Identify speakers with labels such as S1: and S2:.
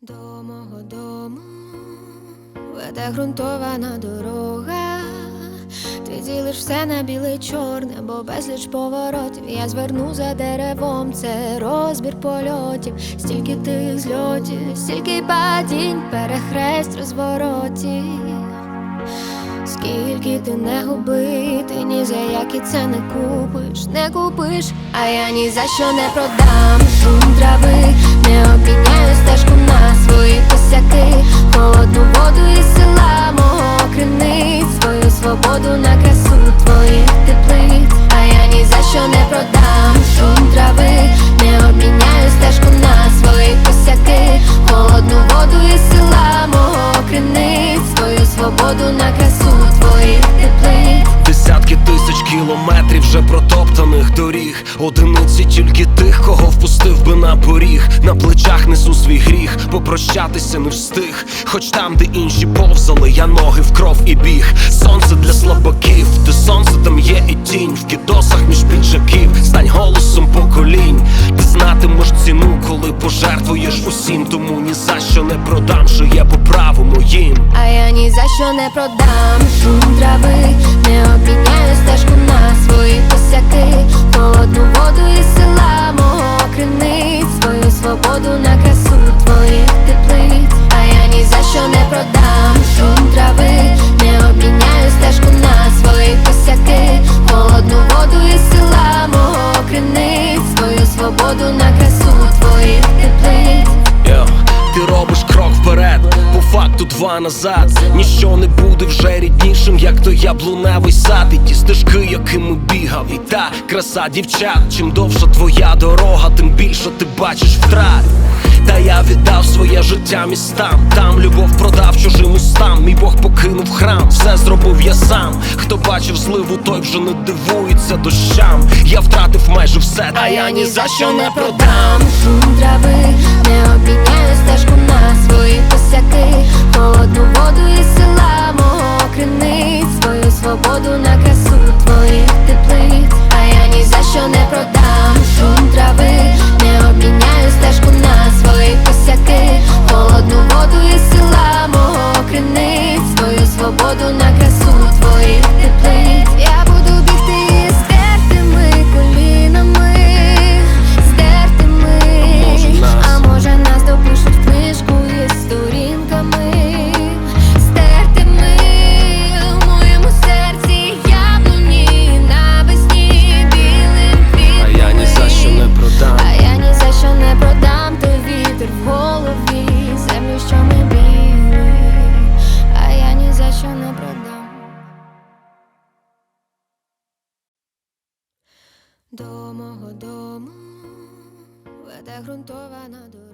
S1: До мого дому веде ґрунтована дорога. Ти ділиш все на біле чорне, бо безліч поворотів. Я зверну за деревом, це розбір польотів, стільки тих зльотів, стільки падінь, перехресть розворотів. Скільки ти не губи, ти ні за які це не купиш, не купиш, а я ні за що не продам шум трави, не обміняю свою на красу твоїх теплиць, а я ні за що не продам шум трави, не обміняю стежку на свої косяки, холодну воду із села мого криниць, свою свободу на красу твоїх теплиць.
S2: Десятки тисяч кілометрів вже протоптаних доріг. Одиниці тільки тих, кого на поріг. На плечах несу свій гріх, попрощатися не встиг. Хоч там, де інші повзали, я ноги в кров і біг. Сонце для слабаків, де сонце там є і тінь. В кідосах між піджаків, стань голосом поколінь. Ти знатимеш ціну, коли пожертвуєш усім. Тому ні за що не продам, що є по праву моїм.
S1: А я ні за що не продам шум трави, не обміняю стежку на свої косяки,
S2: два назад. Ніщо не буде вже ріднішим, як той яблуневий сад. І ті стежки, якими бігав, і та краса дівчат. Чим довша твоя дорога, тим більше ти бачиш втрат. Та я віддав своє життя містам. Там любов продав чужим устам. Мій Бог покинув храм, все зробив я сам. Хто бачив зливу, той вже не дивується дощам. Я втратив майже все,
S1: А я ні за що не продам шум трави, свободу на До мого дому веде ґрунтована дорога.